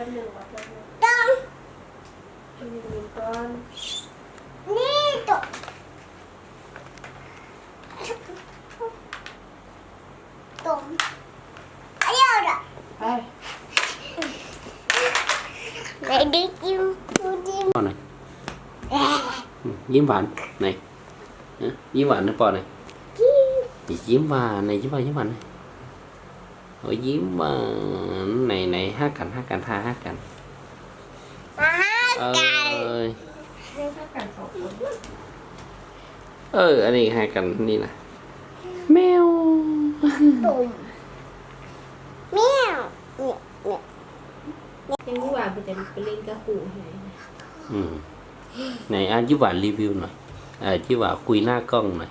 cho mình quả Con Cho mình Ai ơi rồi này. Giếm vạn này. Giếm vạn nó bò này. Giếm. Vạn này, giếm vạn, giếm vạn này. Ở giếm vạn ในไหนห้ากันห้ากันพาห้ากันห้าเอกันอเออ อันนี้ห้ากันนี่นะแมวตุ่มมวเนี่ยเนี่ยยังที่ว่าเป็นไปเล่นกระหูหายอืมไหนอ่าจิว่ารีวิวหน่อยอ่าจิว่าคุยหน้ากล้องหน่อย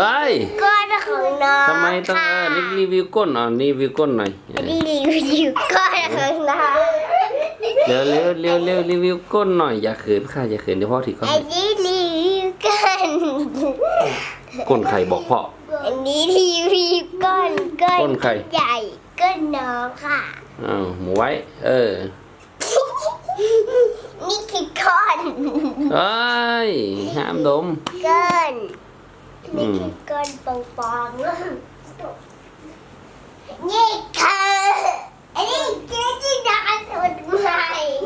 ฮ้ยก้อนของน้องทำไมต้องเออนี่รีวิวก้นอะรีวิวก้นหน่อยเออรีวิวก้อนของน้องเร็วเร็วเร็วเร็วรีวิวก้นหน่อยอย่าเขินค่ะอย่าเขินเดี๋ยวพ่อถือกล้องอันนี้รีวิวก้อนก้นใครบอกพ่ออันนี้รีวิวก้อนก้อนก้นใครใหญ่ก้อนน้องค่ะอ้าวหมูไว้ เออนี่คือก้อนเอ้ยห้ามดมก้อน อืนี่มคือก้อนปองปองนี่ค่ะอันนี้คือที่ดาสดใหม่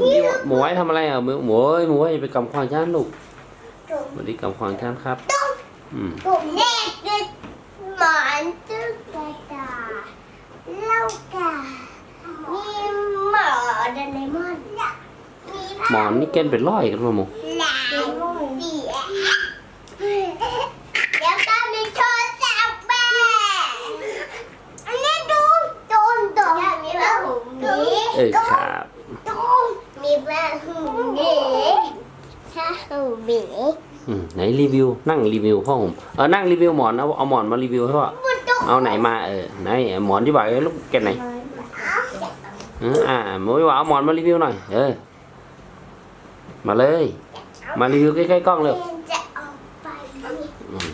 นี่หมูไว้ทำอะไรอะหมูหมูเอ้ยหมูไว้อย่าไปกำควางชานลูกตุ่มสวัสดีกำควางชานครับตุ้มอืมตุ่มแน่คือหมอนตุ๊กตาเล่ากามีหมอนโดเรมอนมีหมอนนี่แกนเป็นร้อยกันมาหมู หลายเดียเดี๋ยวก็มีโทรศัพท์แม่อันนี้ดูตูนตูนมีแม่หูหมี เออครับตูนมีแม่หูหมีถ้าหูหมีอืมไหนรีวิว นั่งรีวิวพ่อผมเออนั่งรีวิวหมอนเอาเอาหมอนมารีวิวให้พ่อบุตุเอาไหนมาเออไหนหมอนที่บอกไอ้ลูกแกนไหนเอออ่าหมูว่าเอาหมอนมารีวิวหน่อยเออมาเลย มารีวิวใกล้ๆกล้องเร็วจะเอาไปอืม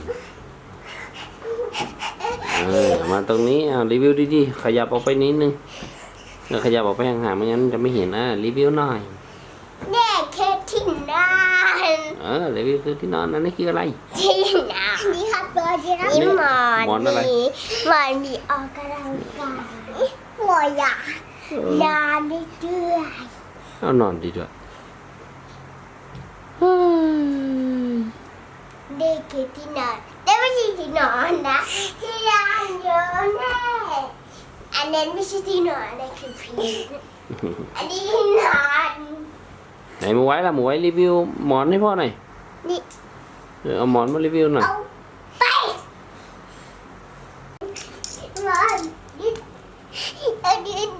เออมาตรงนี้อ่ารีวิวดีๆขยับออกไปนิดนึง เออขยับออกไปห่างๆไม่งั้นจะไม่เห็นอะรีวิวหน่อยแน่แค่ที่นานเออรีวิวคือที่นอนนั่นนี่คืออะไรที่นานนี่ค่ะตัวที่นานนี่หมอนหมอนอะไรมีหมอนมีออกกำลังกายหัวอยากนานได้เรื่อยเอานอนดีด้วยนี่คือที่นอนแต่ไม่ใช่ที่นอนนะที่นอนเยอะแน่ อันนั้นไม่ใช่ที่นอนอันนั้นคือพีอันนี้ที่นอนไหนหมูไว้ล่ะหมูไว้รีวิวหมอนให้พ่อหน่อยนี่เออเอาหมอนมารีวิวหน่อยเอาไปมันนี่อันนี้นี่นี่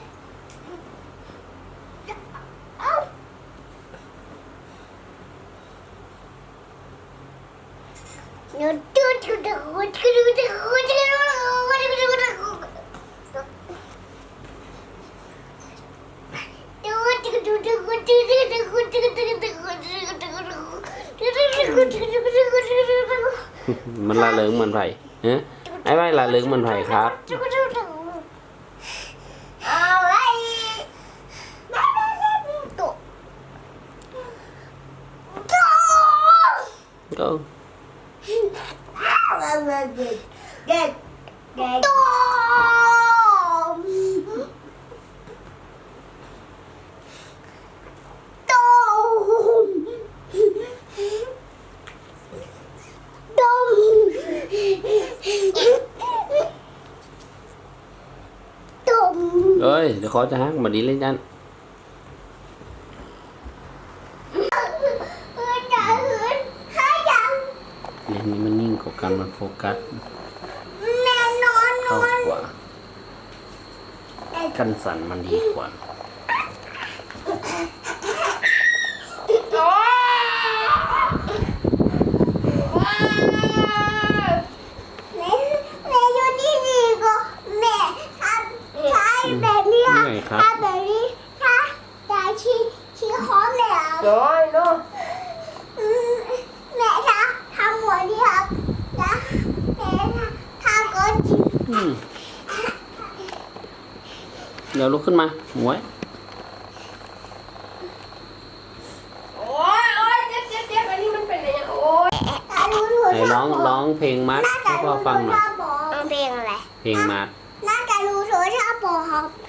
มันละเลิงเหมือนไผ่เฮ้ไอ้ไว้ละเลิงเหมือนไผ่ครับเเอ้ยเดี๋ยวเขาจะฮักมาดีเลยจันเนี่ยนี่มันนิ่งกว่ากันมันโฟกัสเข้ากว่า กันสั่นมันดีกว่า ครับทำแบบนี้ถ้าแต่ชี้ชี้คอแม่เอาน้อยเนาะอืมแม่ทำทำหัวดีครับนะแม่ทำทำก็ชี้อืมเดี๋ยวลุกขึ้นมาหมวยโอ้ยโอ้ยเจ็บเจ็บเจ็บอันนี้มันเป็นอะไรเนี่ยโอ้ยตารู้รู้ไหนร้องร้องเพลงมัดให้พ่อฟังหน่อยเพลงอะไร เพลงมัด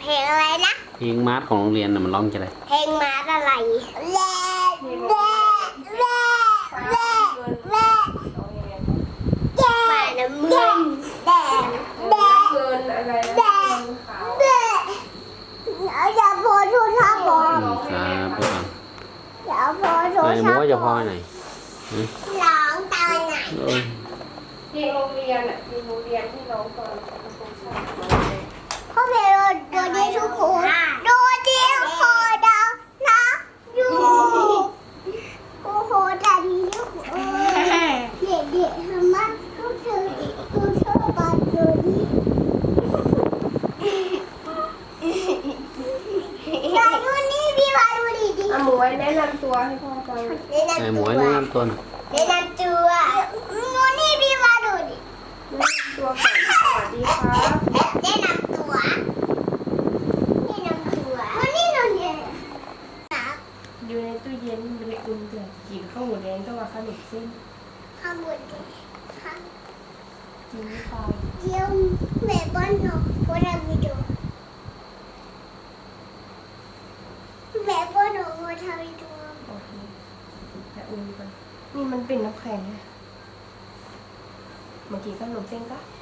เพลงอะไรนะ เพลงมัดของโรงเรียนน่ะมันร้องจะไรเพลงมาอะไรแร่แร่แร่แร่แร่แก่น้ำเงินแดงแดงเงินอะไรนะแดงเงินขาวแดงอย่าพอโทรชอบบอกอืมครับไปก่อนอย่าพอโทรไหนชหมอบวยจะพบออกไหนร้องตายไหนเอ้ยเพลงโรงเรียนอะเพลงโรงเรียนที่ร้องตอนประถมชั้น พ่อเพลงโดดีทุกคนโดดีพอดาวนะอยู่โอ้โหแต่ดีทุกคนเด็กเด็กๆทำมาทุกเธออีกทุกเธอบัดโดดีแต่ดูนี่พี่มาดูดีดีอะหมวยแนะนำตัวให้พ่อฟังแนะไหนนำหมตัววยแนะนำตัวหน่อยแนะนำตัวดูนี่พี่มาดูดิแนะนำตัวก่อนสวัสดีครับแนะนำ ตัวแนะนำตัวดูนี่ดูนี่ครับอยู่ในตู้เย็นบริอุ่นเดือดกินข้าวหมูแดงต้องมาขนมเส้นข้างบนดิข้างกินหรือเปล่าเดี๋ยวแม่บ้านหนูโพสต์วิดีโอแม่บ้านหนูโพสต์วิดีโอโอเคแต่อุ่นก่อนนี่มันเป็นน้ำแข็งนะเมื่อกี้ขนมเส้นก็แม่ดีแล้วหนู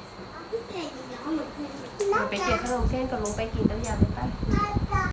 ไปเก็บขนมเส้นก่อนลงไปกินแล้วยาไปไปแม่